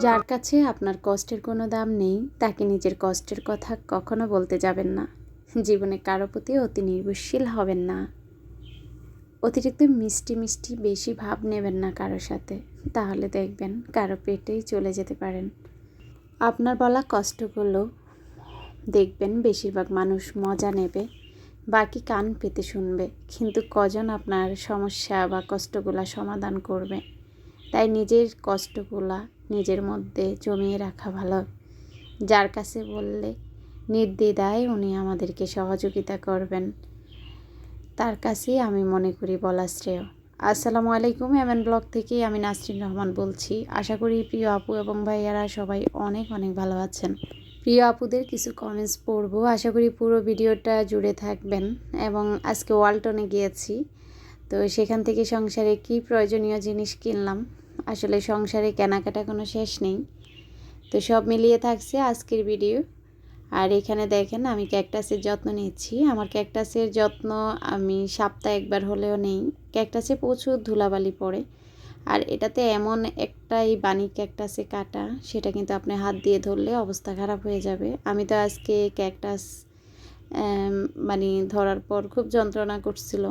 যার কাছে আপনার কষ্টের কোনো দাম নেই, তাকে নিজের কষ্টের কথা কখনো বলতে যাবেন না। জীবনে কারও প্রতি অতি নির্ভরশীল হবেন না। অতিরিক্ত মিষ্টি মিষ্টি বেশি ভাব নেবেন না কারোর সাথে। তাহলে দেখবেন কারও পেটেই চলে যেতে পারেন। আপনার বলা কষ্টগুলো দেখবেন বেশিরভাগ মানুষ মজা নেবে, বাকি কান পেতে শুনবে। কিন্তু কজন আপনার সমস্যা বা কষ্টগুলা সমাধান করবে? তাই নিজের কষ্টগুলা নিজের মধ্যে জমিয়ে রাখা ভালো। যার কাছে বললে নির্দ্বিধায় উনি আমাদেরকে সহযোগিতা করবেন। তার কাছেই আমি মনে করি বলা শ্রেয়। আসসালামু আলাইকুম, এমএন ব্লগ থেকে আমি নাসরিন রহমান বলছি। আশা করি প্রিয় আপু এবং ভাইয়ারা সবাই অনেক অনেক ভালো আছেন। প্রিয় আপুদের কিছু কমেন্টস পড়ব। আশা করি পুরো ভিডিওটা জুড়ে থাকবেন এবং আজকে ওয়ালটনে গিয়েছি। তো সেখান থেকে সংসারে কি প্রয়োজনীয় জিনিস কিনলাম আসলে সংসারে কেনাকাটা কোনো শেষ নেই। তো সব মিলিয়ে থাকছে আজকের ভিডিও আর এখানে দেখেন আমি ক্যাকটাসের যত্ন নিচ্ছি। আমার ক্যাকটাসের যত্ন আমি সপ্তাহে একবার হলেও নেই। ক্যাকটাসে প্রচুর ধুলাবালি পড়ে। আর এটাতে এমন একটা এই বানি ক্যাকটাসে কাটা, সেটা কিন্তু আপনি হাত দিয়ে ধরলে অবস্থা খারাপ হয়ে যাবে। আমি তো আজকে ক্যাকটাস মানে ধরার পর খুব যন্ত্রণা করছিল।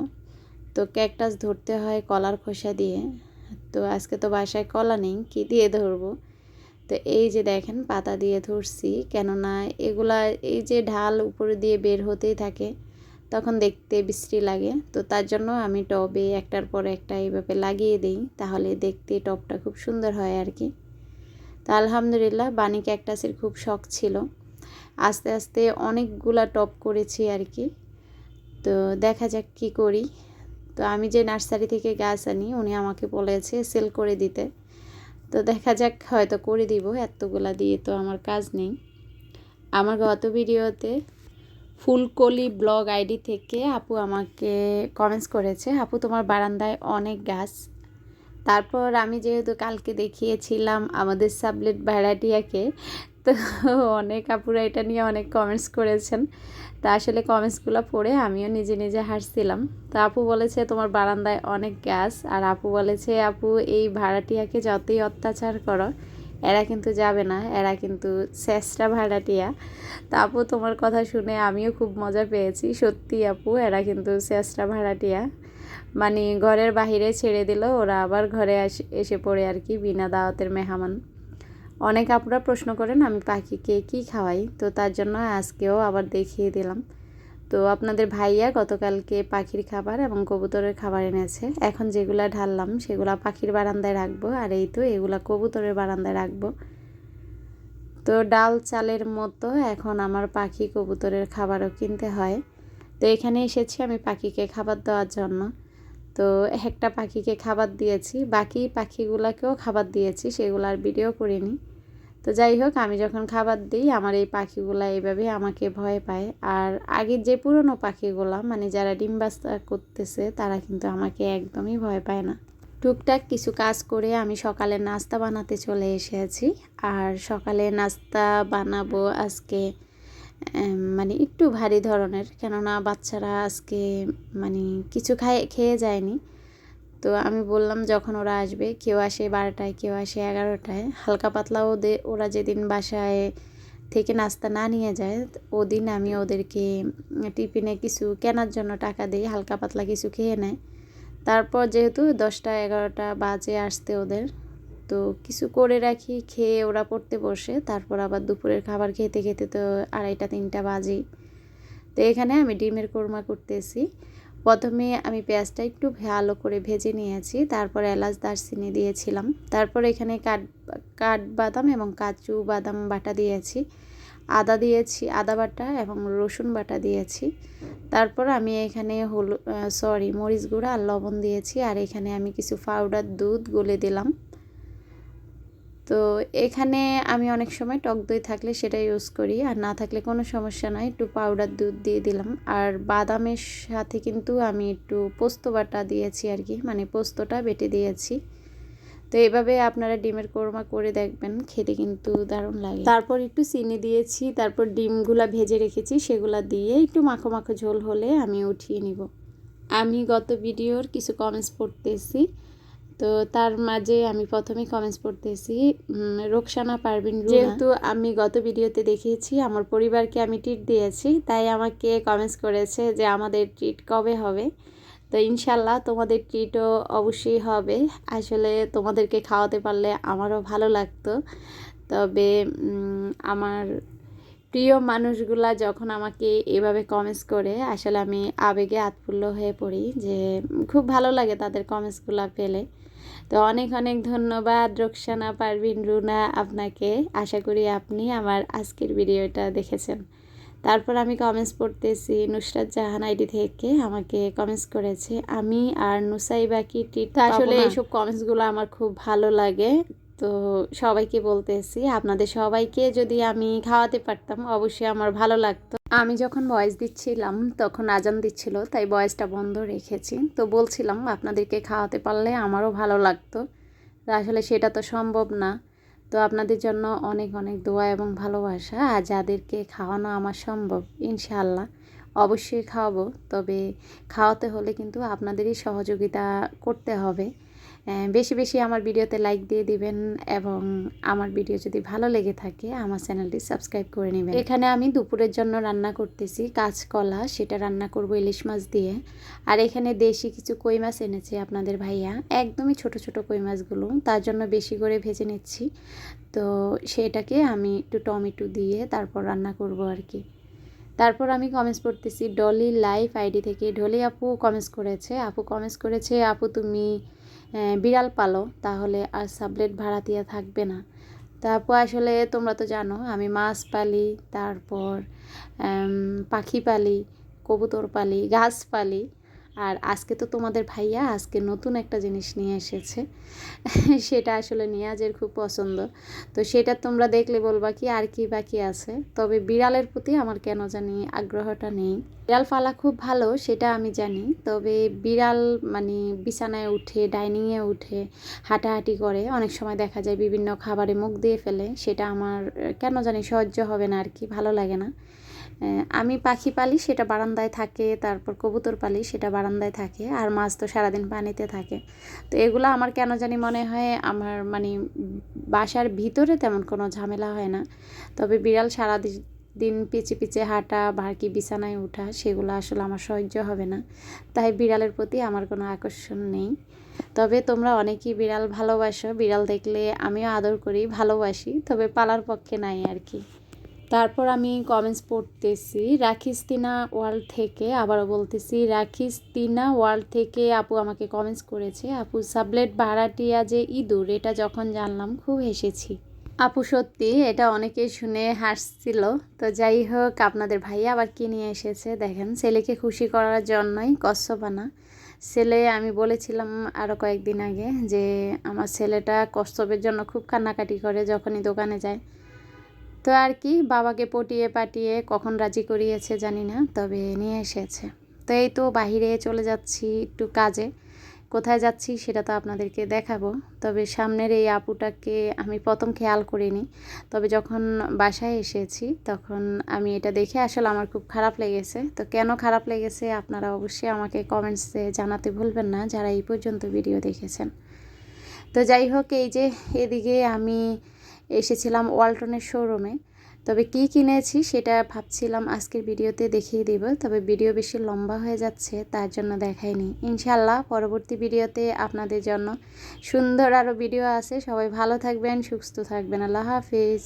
তো ক্যাকটাস ধরতে হয় কলার খোসা দিয়ে। তো আজকে তো বাসায় কলা নেই, কী দিয়ে ধরবো? তো এই যে দেখেন, পাতা দিয়ে ধরছি, কেননা এগুলা এই যে ঢাল উপরে দিয়ে বের হতেই থাকে, তখন দেখতে বিশ্রী লাগে। তো তার জন্য আমি টবে একটার পর একটা এইভাবে লাগিয়ে দিই, তাহলে দেখতে টবটা খুব সুন্দর হয় আর কি। তো আলহামদুলিল্লাহ, বাণী ক্যাকটাসের খুব শখ ছিল। আস্তে আস্তে অনেকগুলা টপ করেছি আর কি। তো দেখা যাক কি করি। তো আমি যে নার্সারি থেকে গাছ আনি, উনি আমাকে বলেছে সেল করে দিতে। তো দেখা যাক হয়তো করে দিব, এতগুলা দিয়ে তো আমার কাজ নেই। আমার গত ভিডিওতে ফুলকলি ব্লগ আইডি থেকে আপু আমাকে কমেন্টস করেছে, আপু, তোমার বারান্দায় অনেক গাছ। তারপর আমি যেহেতু কালকে দেখিয়েছিলাম আমাদের সাবলেট ভ্যারাইটিয়াকে তো অনেক আপুরা এটা নিয়ে অনেক কমেন্টস করেছেন। তা আসলে কমেন্টসগুলো পড়ে আমিও নিজে নিজে হাসছিলাম। তো আপু বলেছে, তোমার বারান্দায় অনেক গ্যাস আর আপু বলেছে, আপু, এই ভাড়াটিয়াকে যতই অত্যাচার করো, এরা কিন্তু যাবে না। এরা কিন্তু শেষটা ভাড়াটিয়া। তা আপু, তোমার কথা শুনে আমিও খুব মজা পেয়েছি। সত্যি আপু, এরা কিন্তু শেষটা ভাড়াটিয়া। মানে ঘরের বাহিরে ছেড়ে দিল, ওরা আবার ঘরে এসে পড়ে আর কি, বিনা দাওয়াতের মেহমান। অনেক আপুরা প্রশ্ন করেন, আমি পাখিকে কী খাওয়াই? তো তার জন্য আজকেও আবার দেখিয়ে দিলাম। তো আপনাদের ভাইয়া গতকালকে পাখির খাবার এবং কবুতরের খাবার এনেছে। এখন যেগুলা ঢাললাম সেগুলা পাখির বারান্দায় রাখব আর এই তো এগুলো কবুতরের বারান্দায় রাখব। তো ডাল চালের মতো এখন আমার পাখি কবুতরের খাবারও কিনতে হয়। তো এখানে এসেছি আমি পাখিকে খাবার দেওয়ার জন্য। তো একটা পাখিকে খাবার দিয়েছি, বাকি পাখিগুলোকেও খাবার দিয়েছি, সেগুলো আর ভিডিও করিনি। তো যাই হোক, আমি যখন খাবার দিই, আমার এই পাখিগুলা এইভাবে আমাকে ভয় পায়। আর আগের যে পুরনো পাখিগুলা মানে যারা ডিম বাস্তা করতেছে, তারা কিন্তু আমাকে একদমই ভয় পায় না। টুকটাক কিছু কাজ করে আমি সকালে নাস্তা বানাতে চলে এসেছি। আর সকালে নাস্তা বানাবো আজকে মানে একটু ভারী ধরনের। কেননা বাচ্চারা আজকে মানে কিছু খায়, খেয়ে যায়নি। তো আমি বললাম যখন ওরা আসবে, কেউ আসে বারোটায়, কেউ আসে এগারোটায়। হালকা পাতলা ওদের ওরা যেদিন বাসায় থেকে নাস্তা না নিয়ে যায়, ওদিন আমি ওদেরকে টিফিনে কিছু কেনার জন্য টাকা দিই, হালকা পাতলা কিছু খেয়ে নেয়। তারপর যেহেতু দশটা, এগারোটা বাজে আসতে ওদের, তো কিছু করে রাখি, খেয়ে ওরা পড়তে বসে, তারপর আবার দুপুরের খাবার খেতে খেতে তো আড়াইটা, তিনটা বাজে তো এখানে আমি ডিমের কোরমা করতেছি। প্রথমে আমি পেঁয়াজটা একটু ভালো করে ভেজে নিয়েছি, তারপর এলাচ দারচিনি দিয়েছিলাম, তারপর এখানে কাঠ কাঠ বাদাম এবং কাজু বাদাম বাটা দিয়েছি, আদা দিয়েছি, আদা বাটা এবং রসুন বাটা দিয়েছি, তারপর আমি এখানে হলু সরি মরিচ গুঁড়া আর লবণ দিয়েছি, আর এখানে আমি কিছু পাউডার দুধ গলে দিলাম। তো এখানে আমি অনেক সময় টক দই থাকলে সেটা ইউজ করি, আর না থাকলে কোনো সমস্যা নয় একটু পাউডার দুধ দিয়ে দিলাম। আর বাদামের সাথে কিন্তু আমি একটু পোস্ত বাটা দিয়েছি আর কি মানে পোস্তটা বেটে দিয়েছি। তো এইভাবে আপনারা ডিমের কোরমা করে দেখবেন, খেতে কিন্তু দারুণ লাগে। তারপর একটু চিনি দিয়েছি, তারপর ডিমগুলা ভেজে রেখেছি, সেগুলা দিয়ে একটু মাখো মাখো ঝোল হলে আমি উঠিয়ে নিব। আমি গত ভিডিওর কিছু কমেন্টস পড়তেছি। তো তার মাঝে আমি প্রথমেই কমেন্টস পড়তেছি রোকসানা পারবিন যেহেতু আমি গত ভিডিওতে দেখিয়েছি, আমার পরিবারকে আমি ট্রিট দিয়েছি, তাই আমাকে কমেন্টস করেছে যে আমাদের ট্রিট কবে হবে। তো ইনশাল্লাহ তোমাদের ট্রিটও অবশ্যই হবে। আসলে তোমাদেরকে খাওয়াতে পারলে আমারও ভালো লাগতো। তবে আমার প্রিয় মানুষগুলা যখন আমাকে এভাবে কমেন্টস করে, আসলে আমি আবেগে আতপুল্য হয়ে পড়ি যে, খুব ভালো লাগে তাদের কমেন্টসগুলো পেলে। তো অনেক অনেক ধন্যবাদ রোকসানা পারভিন রুনা আপনাকে। আশা করি আপনি আমার আজকের ভিডিওটা দেখেছেন। তারপর আমি কমেন্টস পড়তেছি নুসরাত জাহান আইডি থেকে আমাকে কমেন্টস করেছে আমি আর নুসাই বাকি টিট আসলে এইসব কমেন্টসগুলো আমার খুব ভালো লাগে। তো সবাইকে বলতেছি, আপনাদের সবাইকে যদি আমি খাওয়াতে পারতাম অবশ্যই আমার ভালো লাগতো। আমি যখন ভয়েস দিচ্ছিলাম তখন আজান দিচ্ছিল, তাই ভয়েসটা বন্ধ রেখেছি। তো বলছিলাম, আপনাদেরকে খাওয়াতে পারলে আমারও ভালো লাগতো। আসলে সেটা তো সম্ভব না। তো আপনাদের জন্য অনেক অনেক দোয়া এবং ভালোবাসা, আর যাদেরকে খাওয়ানো আমার সম্ভব, ইনশাআল্লাহ। অবশ্যই খাওয়াবো, তবে খাওয়াতে হলে কিন্তু আপনাদেরই সহযোগিতা করতে হবে। বেশি বেশি আমার ভিডিওতে লাইক দিয়ে দিবেন এবং আমার ভিডিও যদি ভালো লেগে থাকে, আমার চ্যানেলটি সাবস্ক্রাইব করে নেবেন। এখানে আমি দুপুরের জন্য রান্না করতেছি, কাঁচকলা, সেটা রান্না করব ইলিশ মাছ দিয়ে। আর এখানে দেশি কিছু কই মাছ এনেছে আপনাদের ভাইয়া। একদমই ছোট ছোট কই মাছগুলো, তার জন্য বেশি করে ভেজে নিচ্ছি। তো সেটাকে আমি একটু টমেটো দিয়ে তারপর রান্না করব আর কি। তারপর আমি কমেন্টস পড়তেছি ডলি লাইফ আইডি থেকে। ডলি আপু কমেন্টস করেছে, আপু কমেন্টস করেছে, আপু তুমি বিড়াল পালো, তাহলে আর সাবলেট ভাড়া দিয়ে থাকবে না। তারপর আসলে তোমরা তো জানো, আমি মাছ পালি, তারপর পাখি পালি, কবুতর পালি, গাছ পালি। আর আজকে তো তোমাদের ভাইয়া আজকে নতুন একটা জিনিস নিয়ে এসেছে। সেটা আসলে নিয়াজের খুব পছন্দ। তো সেটা তোমরা দেখলে বলবা কি আর কি বাকি আছে। তবে বিড়ালের প্রতি আমার কেন জানি আগ্রহটা নেই। বিড়াল পালা খুব ভালো, সেটা আমি জানি। তবে বিড়াল মানে বিছানায় উঠে, ডাইনিংয়ে উঠে, হাঁটাহাঁটি করে, অনেক সময় দেখা যায় বিভিন্ন খাবারে মুখ দিয়ে ফেলে, সেটা আমার কেন জানি সহ্য হবে না আর কি, ভালো লাগে না। আমি পাখি পালি, সেটা বারান্দায় থাকে, তারপর কবুতর পালি, সেটা বারান্দায় থাকে, আর মাছ তো সারাদিন পানিতে থাকে। তো এগুলো আমার কেন জানি মনে হয়, আমার মানে বাসার ভিতরে তেমন কোনো ঝামেলা হয় না। তবে বিড়াল সারা দি- দিন পিছে পিছে হাঁটা, বাকি বিছানায় ওঠা সেগুলো আসলে আমার সহ্য হবে না। তাই বিড়ালের প্রতি আমার কোনো আকর্ষণ নেই। তবে তোমরা অনেকেই বিড়াল ভালোবাসো। বিড়াল দেখলে আমিও আদর করি, ভালোবাসি, তবে পালার পক্ষে নাই আর কি। তারপর আমি কমেন্টস পড়তেছি, রাখিস্তিনা ওয়ার্ল্ড থেকে, আবারও বলতেছি, রাখিস্তিনা ওয়ার্ল্ড থেকে আপু আমাকে কমেন্টস করেছে, আপু সাবলেট ভাড়াটিয়া যে ইঁদুর, এটা যখন জানলাম খুব হেসেছি। আপু, সত্যি এটা অনেকেই শুনে হাসছিল। তো যাই হোক, আপনাদের ভাইয়া আবার কি নিয়ে এসেছে? দেখেন, ছেলেকে খুশি করার জন্যই কচ্ছপানা ছেলে, আমি বলেছিলাম আরও কয়েকদিন আগে যে, আমার ছেলেটা কচ্ছপের জন্য খুব কান্নাকাটি করে যখনই দোকানে যায়। তো আর কি, বাবাকে পটিয়ে পাটিয়ে কখন রাজি করিয়েছে জানি না, তবে নিয়ে এসেছে। তো এই তো বাহিরে চলে যাচ্ছি একটু কাজে। কোথায় যাচ্ছি সেটা তো আপনাদেরকে দেখাবো, তবে সামনের এই আপুটাকে আমি প্রথম খেয়াল করিনি। তবে যখন বাসায় এসেছি তখন আমি এটা দেখে আসলে আমার খুব খারাপ লেগেছে। তো কেন খারাপ লেগেছে আপনারা অবশ্যই আমাকে কমেন্টসে জানাতে ভুলবেন না, যারা এই পর্যন্ত ভিডিও দেখেছেন। তো যাই হোক, এই যে এদিকে আমি এসেছিলাম ওয়ালটনের শোরুমে। তবে কি কিনেছি সেটা ভাবছিলাম আজকের ভিডিওতে দেখিয়ে দিব, তবে ভিডিও বেশি লম্বা হয়ে যাচ্ছে, তার জন্য দেখাইনি ইনশাল্লাহ পরবর্তী ভিডিওতে আপনাদের জন্য সুন্দর আরও ভিডিও আছে। সবাই ভালো থাকবেন, সুস্থ থাকবেন। আল্লাহ হাফিজ।